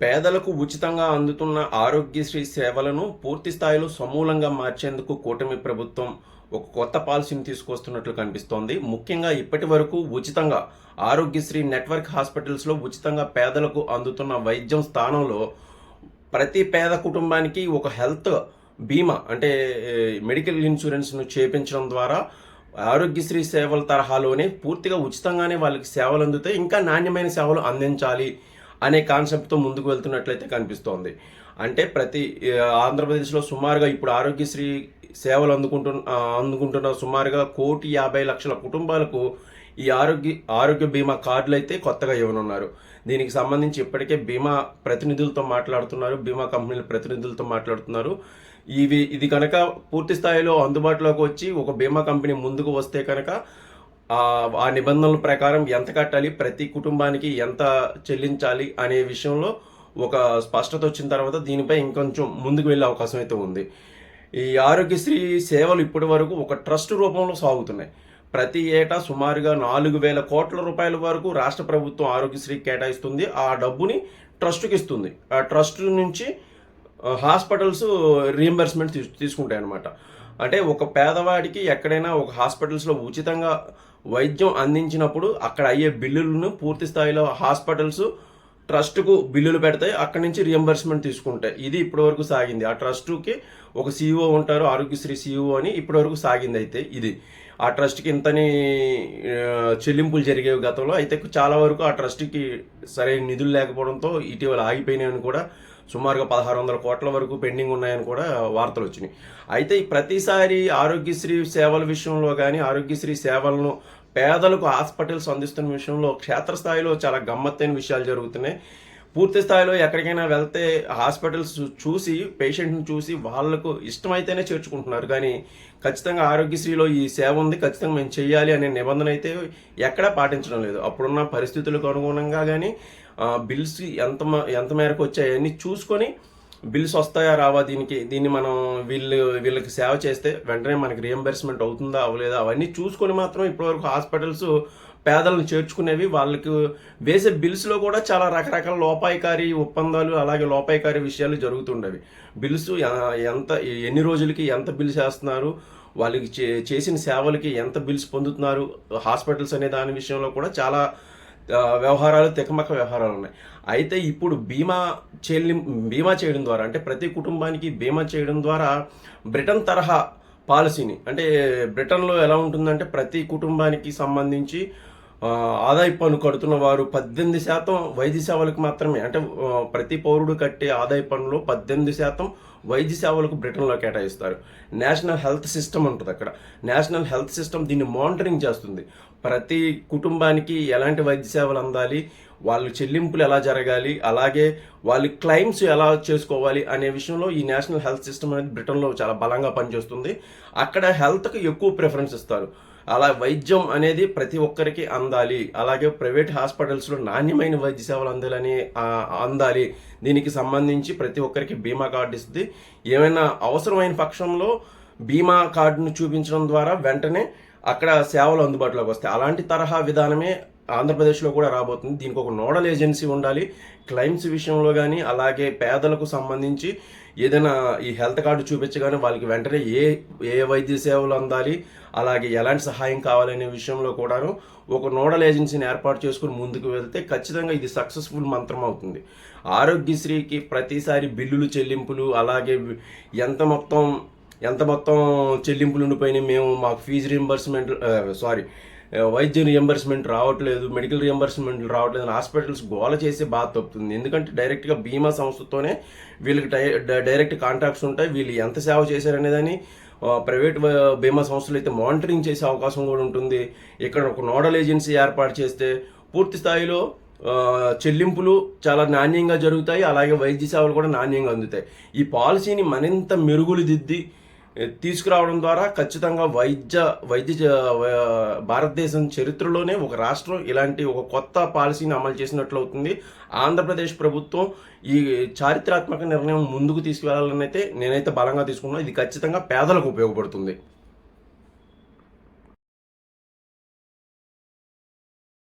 పేదలకు ఉచితంగా అందుతున్న ఆరోగ్యశ్రీ సేవలను పూర్తి స్థాయిలో సమూలంగా మార్చేందుకు కూటమి ప్రభుత్వం ఒక కొత్త పాలసీని తీసుకొస్తున్నట్లు కనిపిస్తోంది. ముఖ్యంగా ఇప్పటి వరకు ఉచితంగా ఆరోగ్యశ్రీ నెట్వర్క్ హాస్పిటల్స్లో ఉచితంగా పేదలకు అందుతున్న వైద్యం స్థానంలో ప్రతి పేద కుటుంబానికి ఒక హెల్త్ బీమా అంటే మెడికల్ ఇన్సూరెన్స్ను చేపించడం ద్వారా ఆరోగ్యశ్రీ సేవల తరహాలోనే పూర్తిగా ఉచితంగానే వాళ్ళకి సేవలు అందితే ఇంకా నాణ్యమైన సేవలు అందించాలి. అనే కాన్సెప్ట్తో ముందుకు వెళ్తున్నట్లయితే కనిపిస్తోంది. అంటే ప్రతి ఆంధ్రప్రదేశ్లో సుమారుగా ఇప్పుడు ఆరోగ్యశ్రీ సేవలు అందుకుంటున్న అందుకుంటున్న సుమారుగా కోటి యాభై లక్షల కుటుంబాలకు ఈ ఆరోగ్య ఆరోగ్య బీమా కార్డులు అయితే కొత్తగా ఇవ్వనున్నారు. దీనికి సంబంధించి ఇప్పటికే బీమా ప్రతినిధులతో మాట్లాడుతున్నారు బీమా కంపెనీల ప్రతినిధులతో మాట్లాడుతున్నారు. ఇవి ఇది కనుక పూర్తి స్థాయిలో అందుబాటులోకి వచ్చి ఒక బీమా కంపెనీ ముందుకు వస్తే కనుక ఆ నిబంధనల ప్రకారం ఎంత కట్టాలి ప్రతి కుటుంబానికి ఎంత చెల్లించాలి అనే విషయంలో ఒక స్పష్టత వచ్చిన తర్వాత దీనిపై ఇంకొంచెం ముందుకు వెళ్ళే అవకాశం అయితే ఉంది. ఈ ఆరోగ్యశ్రీ సేవలు ఇప్పటి వరకు ఒక ట్రస్ట్ రూపంలో సాగుతున్నాయి. ప్రతి ఏటా సుమారుగా నాలుగు వేల కోట్ల రూపాయల వరకు రాష్ట్ర ప్రభుత్వం ఆరోగ్యశ్రీ కేటాయిస్తుంది. ఆ డబ్బుని ట్రస్ట్కి ఇస్తుంది. ఆ ట్రస్ట్ నుంచి హాస్పిటల్స్ రీఎంబర్స్మెంట్ తీసు తీసుకుంటాయి అన్నమాట అంటే ఒక పేదవాడికి ఎక్కడైనా ఒక హాస్పిటల్స్లో ఉచితంగా వైద్యం అందించినప్పుడు అక్కడ అయ్యే బిల్లులను పూర్తి స్థాయిలో హాస్పిటల్స్ ట్రస్ట్కు బిల్లులు పెడతాయి అక్కడి నుంచి రియంబర్స్మెంట్ తీసుకుంటాయి. ఇది ఇప్పటివరకు సాగింది. ఆ ట్రస్ట్కి ఒక సీఈఓ ఉంటారు ఆరోగ్యశ్రీ సీఈఓ అని ఇప్పటివరకు సాగింది అయితే ఇది. ఆ ట్రస్ట్కి ఇంతని చెల్లింపులు జరిగేవి గతంలో. అయితే చాలా వరకు ఆ ట్రస్ట్కి సరైన నిధులు లేకపోవడంతో ఇటీవల ఆగిపోయినాయని కూడా సుమారుగా పదహారు వందల కోట్ల వరకు పెండింగ్ ఉన్నాయని కూడా వార్తలు వచ్చినాయి. అయితే ప్రతిసారి ఆరోగ్యశ్రీ సేవల విషయంలో కానీ ఆరోగ్యశ్రీ సేవలను పేదలకు హాస్పిటల్స్ అందిస్తున్న విషయంలో క్షేత్రస్థాయిలో చాలా గమ్మత్తైన విషయాలు జరుగుతున్నాయి. పూర్తి స్థాయిలో ఎక్కడికైనా వెళ్తే హాస్పిటల్స్ చూసి పేషెంట్ని చూసి వాళ్ళకు ఇష్టమైతేనే చేర్చుకుంటున్నారు. కానీ ఖచ్చితంగా ఆరోగ్యశ్రీలో ఈ సేవ ఉంది ఖచ్చితంగా మేము చేయాలి అనే నిబంధన అయితే ఎక్కడా పాటించడం లేదు. అప్పుడున్న పరిస్థితులకు అనుగుణంగా కానీ బిల్స్ ఎంత మ- ఎంత మేరకు వచ్చాయని చూసుకొని బిల్స్ వస్తాయా రావా దీనికి దీన్ని మనం వీళ్ళు వీళ్ళకి సేవ చేస్తే వెంటనే మనకి రియంబర్స్మెంట్ అవుతుందా అవ్వలేదా అవన్నీ చూసుకొని మాత్రం ఇప్పటివరకు హాస్పిటల్స్ పేదలను చేర్చుకునేవి వాళ్ళకి వేసే బిల్స్లో కూడా చాలా రకరకాల లోపాయికారి ఒప్పందాలు అలాగే లోపాయికారి విషయాలు జరుగుతుండేవి. బిల్స్ ఎంత ఎన్ని రోజులకి ఎంత బిల్స్ వేస్తున్నారు వాళ్ళకి చే- చేసిన సేవలకి ఎంత బిల్స్ పొందుతున్నారు? హాస్పిటల్స్ అనే దాని విషయంలో కూడా చాలా వ్యవహారాలు తెకమక వ్యవహారాలు ఉన్నాయి. అయితే ఇప్పుడు బీమా చెల్లి బీమా చేయడం ద్వారా అంటే ప్రతి కుటుంబానికి బీమా చేయడం ద్వారా బ్రిటన్ తరహా పాలసీని అంటే బ్రిటన్లో ఎలా ఉంటుందంటే ప్రతి కుటుంబానికి సంబంధించి ఆదాయపు పన్ను కడుతున్న వారు పద్దెనిమిది శాతం వైద్య సేవలకు మాత్రమే అంటే ప్రతి పౌరుడు కట్టే ఆదాయ పన్నులో పద్దెనిమిది శాతం వైద్య సేవలకు బ్రిటన్లో కేటాయిస్తారు. నేషనల్ హెల్త్ సిస్టమ్ ఉంటుంది అక్కడ. నేషనల్ హెల్త్ సిస్టమ్ దీన్ని మానిటరింగ్ చేస్తుంది. ప్రతి కుటుంబానికి ఎలాంటి వైద్య సేవలు అందాలి వాళ్ళ చెల్లింపులు ఎలా జరగాలి అలాగే వాళ్ళ క్లైమ్స్ ఎలా చేసుకోవాలి అనే విషయంలో ఈ నేషనల్ హెల్త్ సిస్టమ్ అనేది బ్రిటన్లో చాలా బలంగా పనిచేస్తుంది. అక్కడ హెల్త్కి ఎక్కువ ప్రిఫరెన్స్ ఇస్తారు. అలా వైద్యం అనేది ప్రతి ఒక్కరికి అందాలి. అలాగే ప్రైవేట్ హాస్పిటల్స్లో నాణ్యమైన వైద్య సేవలు అందాలని అందాలి. దీనికి సంబంధించి ప్రతి ఒక్కరికి బీమా కార్డు ఇస్తుంది. ఏమైనా అవసరమైన పక్షంలో బీమా కార్డును చూపించడం ద్వారా వెంటనే అక్కడ సేవలు అందుబాటులోకి వస్తాయి. అలాంటి తరహా విధానమే ఆంధ్రప్రదేశ్లో కూడా రాబోతుంది. దీనికి ఒక నోడల్ ఏజెన్సీ ఉండాలి. క్లైమ్స్ విషయంలో కానీ అలాగే పేదలకు సంబంధించి ఏదైనా ఈ హెల్త్ కార్డు చూపించగానే వాళ్ళకి వెంటనే ఏ ఏ వైద్య సేవలు అందాలి అలాగే ఎలాంటి సహాయం కావాలనే విషయంలో కూడాను ఒక నోడల్ ఏజెన్సీని ఏర్పాటు చేసుకుని ముందుకు వెళ్తే ఖచ్చితంగా ఇది సక్సెస్ఫుల్ మంత్రం అవుతుంది. ఆరోగ్యశ్రీకి ప్రతిసారి బిల్లులు చెల్లింపులు అలాగే ఎంత మొత్తం ఎంత మొత్తం చెల్లింపులు ఉండిపోయినాయి మేము మాకు ఫీజు రీంబర్స్మెంట్ సారీ వైద్య రియంబర్స్మెంట్ రావట్లేదు మెడికల్ రియంబర్స్మెంట్ రావట్లేదు హాస్పిటల్స్ గోల చేసే బాధ తప్పుతుంది. ఎందుకంటే డైరెక్ట్గా బీమా సంస్థతోనే వీళ్ళకి డై- డైరెక్ట్ కాంట్రాక్ట్స్ ఉంటాయి వీళ్ళు ఎంత సేవ చేశారనేదాన్ని ప్రైవేట్ బీమా సంస్థలు అయితే మానిటరింగ్ చేసే అవకాశం కూడా ఉంటుంది. ఇక్కడ ఒక నోడల్ ఏజెన్సీ ఏర్పాటు చేస్తే పూర్తి స్థాయిలో చెల్లింపులు చాలా నాణ్యంగా జరుగుతాయి అలాగే వైద్య సేవలు కూడా నాణ్యంగా అందుతాయి. ఈ పాలసీని మరింత మెరుగులు దిద్ది తీసుకురావడం ద్వారా ఖచ్చితంగా వైద్య వైద్య భారతదేశం చరిత్రలోనే ఒక రాష్ట్రం ఇలాంటి ఒక కొత్త పాలసీని అమలు చేసినట్లు అవుతుంది. ఆంధ్రప్రదేశ్ ప్రభుత్వం ఈ చారిత్రాత్మక నిర్ణయం ముందుకు తీసుకువెళ్ళాలని అయితే నేనైతే బలంగా తీసుకున్నాను ఇది ఖచ్చితంగా పేదలకు ఉపయోగపడుతుంది.